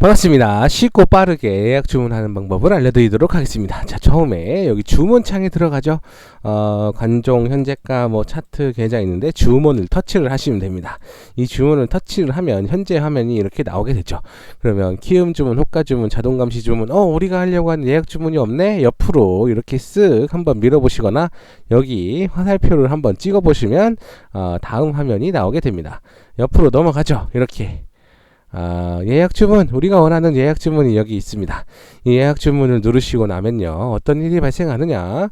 반갑습니다. 쉽고 빠르게 예약 주문하는 방법을 알려드리도록 하겠습니다. 자, 처음에 여기 주문창에 들어가죠. 어, 관종, 현재가, 뭐 차트 계좌 있는데 주문을 터치를 하시면 됩니다. 이 주문을 터치를 하면 현재 화면이 이렇게 나오게 되죠. 그러면 키움 주문, 호가 주문, 자동 감시 주문, 어, 우리가 하려고 하는 예약 주문이 없네? 옆으로 이렇게 쓱 한번 밀어보시거나 여기 화살표를 한번 찍어보시면 어, 다음 화면이 나오게 됩니다. 옆으로 넘어가죠. 이렇게. 아, 예약 주문, 우리가 원하는 예약 주문이 여기 있습니다. 이 예약 주문을 누르시고 나면요, 어떤 일이 발생하느냐.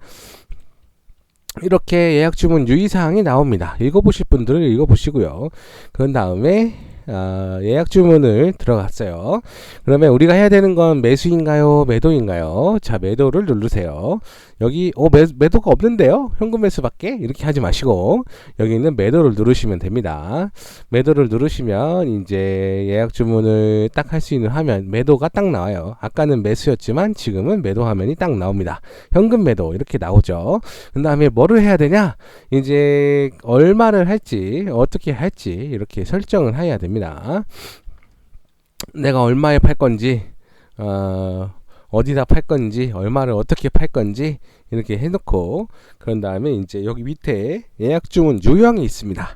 이렇게 예약 주문 유의사항이 나옵니다. 읽어보실 분들은 읽어보시고요. 그런 다음에 아, 예약 주문을 들어갔어요. 그러면 우리가 해야 되는 건 매수인가요? 매도인가요? 자, 매도를 누르세요. 여기 어 매, 매도가 없는데요? 현금 매수밖에 이렇게 하지 마시고 여기 있는 매도를 누르시면 됩니다. 매도를 누르시면 이제 예약 주문을 딱 할 수 있는 화면 매도가 딱 나와요. 아까는 매수였지만 지금은 매도 화면이 딱 나옵니다. 현금 매도 이렇게 나오죠. 그 다음에 뭐를 해야 되냐? 이제 얼마를 할지 어떻게 할지 이렇게 설정을 해야 됩니다. 내가 얼마에 팔 건지 어, 어디다 팔 건지 얼마를 어떻게 팔 건지 이렇게 해놓고 그런 다음에 이제 여기 밑에 예약 주문 유형이 있습니다.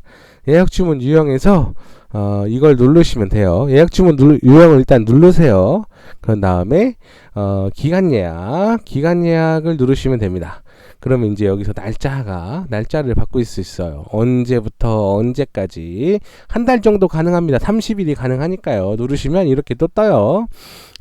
예약 주문 유형에서 어, 이걸 누르시면 돼요. 예약 주문 누, 유형을 일단 누르세요. 그런 다음에 어, 기간 예약, 기간 예약을 누르시면 됩니다. 그러면 이제 여기서 날짜가 날짜를 바꿀 수 있어요. 언제부터 언제까지 한 달 정도 가능합니다. 30일이 가능하니까요. 누르시면 이렇게 또 떠요.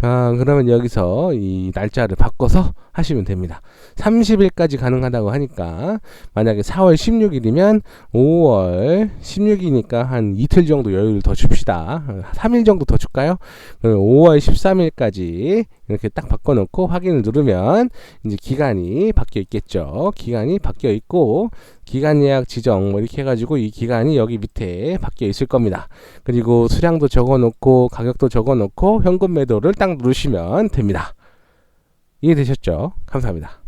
아, 그러면 여기서 이 날짜를 바꿔서 하시면 됩니다. 30일까지 가능하다고 하니까 만약에 4월 16일이면 5월 16일이니까 한 이틀 정도 여유를 더 줍시다. 3일 정도 더 줄까요? 그러면 5월 13일까지 이렇게 딱 바꿔놓고 확인을 누르면 이제 기간이 바뀌어 있겠죠. 기간이 바뀌어 있고 기간 예약 지정 뭐 이렇게 해가지고 이 기간이 여기 밑에 바뀌어 있을 겁니다. 그리고 수량도 적어놓고 가격도 적어놓고 현금 매도를 딱 누르시면 됩니다. 이해되셨죠? 감사합니다.